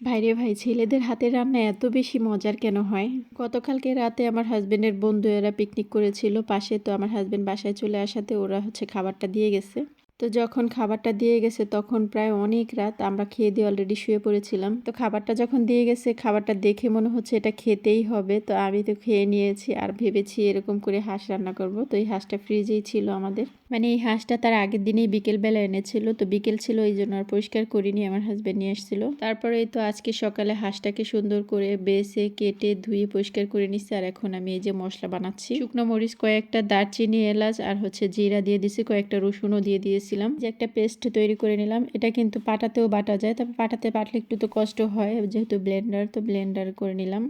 ভাইরে ভাই, ছেলেদের হাতের রান্না এত বেশি মজার কেন হয়? গতকালকে রাতে আমার হাজব্যান্ডের বন্ধু এরা পিকনিক করেছিল, পাশে তো আমার হাজব্যান্ড বাসায় চলে আসাতে ওরা হচ্ছে খাবারটা দিয়ে গেছে। তো যখন খাবারটা দিয়ে গেছে তখন প্রায় অনেক রাত আমরা খেয়ে দিয়ে অলরেডি শুয়ে পড়েছিলাম। তো খাবারটা যখন দিয়ে গেছে, খাবারটা দেখে মনে হচ্ছে এটা খেতেই হবে। তো আমি তো খেয়ে নিয়েছি আর ভেবেছি এরকম করে হাঁস রান্না করব। তো এই হাঁসটা ফ্রিজেই ছিল আমাদের। মানে এই হাঁসটা তার আগের দিনেই বিকেলবেলা এনেছিল। তো বিকেল ছিল এই জন্য আর পরিষ্কার করিনি, আমার হাজব্যান্ড নিয়ে এসেছিল তারপরে তো আজকে সকালে হাঁসটাকে সুন্দর করে বেছে, কেটে, ধুয়ে পরিষ্কার করে নিচ্ছি আর এখন আমি এই যে মশলা বানাচ্ছি। শুকনো মরিচ কয়েকটা দারচিনি, এলাচ আর হচ্ছে জিরা দিয়ে দিছি, কয়েকটা রসুনও দিয়ে দিয়েছিলাম যে একটা পেস্ট তৈরি করে নিলাম। এটা কিন্তু পাটাতেও বাটা যায়, তবে পাটাতে বাটলে একটু তো কষ্ট হয়, যেহেতু ব্লেন্ডার, তো ব্লেন্ডার করে নিলাম।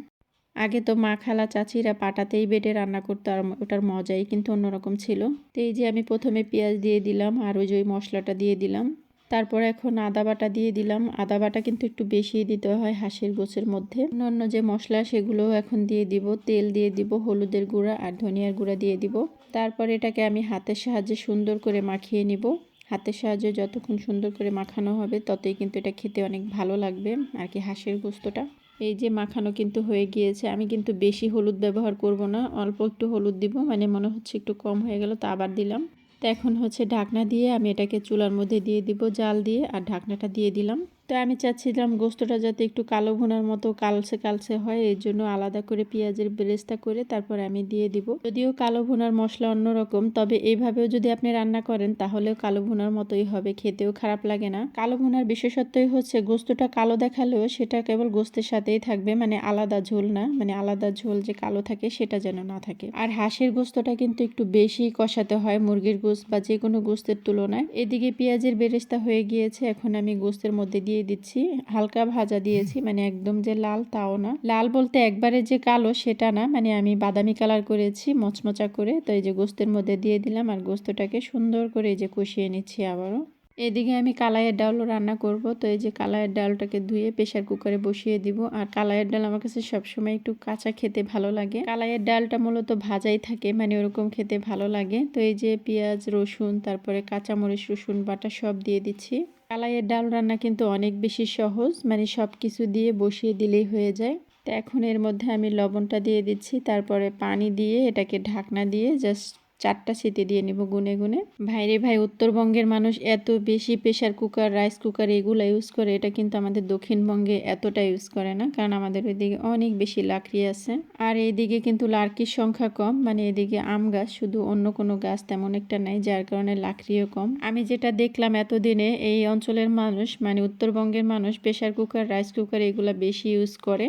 আগে তো মা খালা চাচিরা পাটাতেই বেটে রান্না করতো আর ওটার মজাই কিন্তু অন্যরকম ছিল। তো এই যে আমি প্রথমে পেঁয়াজ দিয়ে দিলাম আর ওই যে ওই মশলাটা দিয়ে দিলাম। তারপর এখন আদা বাটা দিয়ে দিলাম। আদা বাটা কিন্তু একটু বেশি দিতে হয় হাঁসের গোছের মধ্যে। অন্য যে মশলা, সেগুলো এখন দিয়ে দিব। তেল দিয়ে দিব, হলুদের গুঁড়া আর ধনিয়ার গুঁড়া দিয়ে দিব। তারপর এটাকে আমি হাতের সাহায্যে সুন্দর করে মাখিয়ে নিব। হাতের সাহায্যে যতক্ষণ সুন্দর করে মাখানো হবে, ততই কিন্তু এটা খেতে অনেক ভালো লাগবে। আর কি হাঁসের গোস্তটা। এই যে মাখানো কিন্তু হয়ে গিয়েছে। আমি কিন্তু বেশি হলুদ ব্যবহার করব না। অল্প একটু হলুদ দিব মানে মনে হচ্ছে একটু কম হয়ে গেল, তা আবার দিলাম। তো এখন হচ্ছে ঢাকনা দিয়ে আমি এটাকে চুলার মধ্যে দিয়ে দিব, জাল দিয়ে। আর ঢাকনাটা দিয়ে দিলাম। তো আমি চাচ্ছিলাম গোস্তটা যাতে একটু কালো ভুনার মতো কালসে কালসে হয়, এর জন্য আলাদা করে পেঁয়াজের বেরেস্তা করে তারপর আমি দিয়ে দিব। যদিও কালো ভুনার মশলা অন্যরকম, তবে এইভাবেও যদি আপনি রান্না করেন তাহলেও কালো ভুনার মতোই হবে, খেতেও খারাপ লাগে না। কালো ভুনার বিশেষত্বই হচ্ছে গোস্তটা কালো দেখালেও সেটা কেবল গোস্তের সাথেই থাকবে মানে আলাদা ঝোল না মানে আলাদা ঝোল যে কালো থাকে সেটা যেন না থাকে। আর হাঁসের গোস্তটা কিন্তু একটু বেশি কষাতে হয় মুরগির গোস্ত বা যে কোনো গোস্তের তুলনায়। এদিকে পেঁয়াজের বেরেস্তা হয়ে গিয়েছে, এখন আমি গোস্তের মধ্যে দিয়ে দিয়ে দিচ্ছি। হালকা ভাজা দিয়েছি মানে একদম যে লাল তাও না। লাল বলতে একবারে যে কালো সেটা না মানে আমি বাদামি কালার করেছি, মচমচা করে। তো এই যে গোস্তের মধ্যে দিয়ে দিলাম আর গোস্তটাকে সুন্দর করে এই যে কষিয়ে নিচ্ছি আবারও। এদিকে আমি কালাইয়ের ডালও রান্না করব। তো এই যে কালাইয়ের ডালটাকে ধুয়ে প্রেশার কুকারে বসিয়ে দিব। আর কালাইয়ের ডাল আমার কাছে সবসময় একটু কাঁচা খেতে ভালো লাগে। কালাইয়ের ডালটা মূলত ভাজাই থাকে মানে ওরকম খেতে ভালো লাগে। তো এই যে পেঁয়াজ, রসুন, তারপরে কাঁচামরিচ, রসুন বাটা সব দিয়ে দিচ্ছি। কালাইয়ের ডাল রান্না কিন্তু অনেক বেশি সহজ মানে সব কিছু দিয়ে বসিয়ে দিলেই হয়ে যায়। তো এখন এর মধ্যে আমি লবণটা দিয়ে দিচ্ছি, তারপরে পানি দিয়ে এটাকে ঢাকনা দিয়ে জাস্ট চারটা সিটি দিয়ে নিব গুনে গুনে। ভাইরে ভাই, উত্তরবঙ্গের মানুষ এত বেশি প্রেশার কুকার রাইস কুকার এগুলো ইউজ করে, এটা কিন্তু আমাদের দক্ষিণবঙ্গে এতটা ইউজ করে না, কারণ আমাদের ওইদিকে অনেক বেশি লাকড়ি আছে। আর এইদিকে কিন্তু লাকড়ির সংখ্যা কম মানে এদিকে আম গাছ শুধু অন্য কোনো গাছ তেমন একটা নাই, যার কারণে লাকড়িও কম। আমি যেটা দেখলাম এতদিনে, এই অঞ্চলের মানুষ মানে উত্তরবঙ্গের মানুষ প্রেশার কুকার রাইস কুকার এগুলো বেশি ইউজ করে।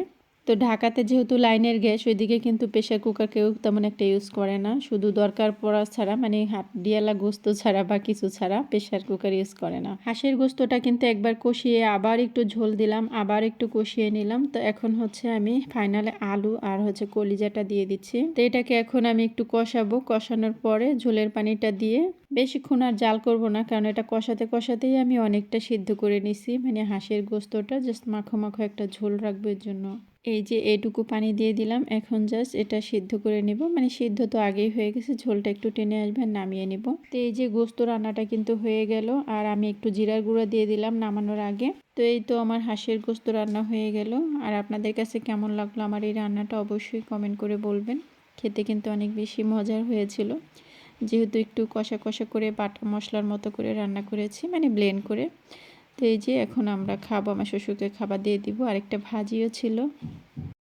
তো ঢাকাতে যেহেতু লাইনের গ্যাস, ওইদিকে কিন্তু প্রেশার কুকার কেউ তেমন একটা ইউজ করে না। শুধু দরকার পড়া ছাড়া মানে হাড্ডিয়ালা গোস্ত ছাড়া বা কিছু ছাড়া প্রেশার কুকার ইউজ করে না। হাঁসের গোস্তটা কিন্তু একবার কষিয়ে আবার একটু ঝোল দিলাম, আবার একটু কষিয়ে নিলাম। তো এখন হচ্ছে আমি ফাইনালে আলু আর হচ্ছে কলিজাটা দিয়ে দিচ্ছি। তো এটাকে এখন আমি একটু কষাবো। কষানোর পরে ঝোলের পানিটা দিয়ে বেশিক্ষণ আর জাল করব না, কারণ এটা কষাতে কষাতেই আমি অনেকটা সিদ্ধ করে নিছি। মানে হাঁসের গোস্তটা জাস্ট মাখো মাখো একটা ঝোল রাখব এর জন্য। এই যে এটুকু পানি দিয়ে দিলাম, এখন জাস্ট এটা সিদ্ধ করে নিব। মানে সিদ্ধ তো আগেই হয়ে গেছে, ঝোলটা একটু টেনে আসবে নামিয়ে নিব। তো এই যে গোস্ত রান্নাটা কিন্তু হয়ে গেল, আর আমি একটু জিরার গুঁড়া দিয়ে দিলাম নামানোর আগে। তো এই তো আমার হাঁসের গোস্ত রান্না হয়ে গেল, আর আপনাদের কাছে কেমন লাগল আমার এই রান্নাটা অবশ্যই কমেন্ট করে বলবেন। খেতে কিন্তু অনেক বেশি মজার হয়েছিল। যেহেতু একটু কষা কষা করে বাটা মশলার মতো করে রান্না করেছি মানে ব্লেন্ড করে। তো এই যে এখন আমরা খাব, আমার শ্বশুরকে খাবার দিয়ে দিব। আরেকটা ভাজিও ছিল।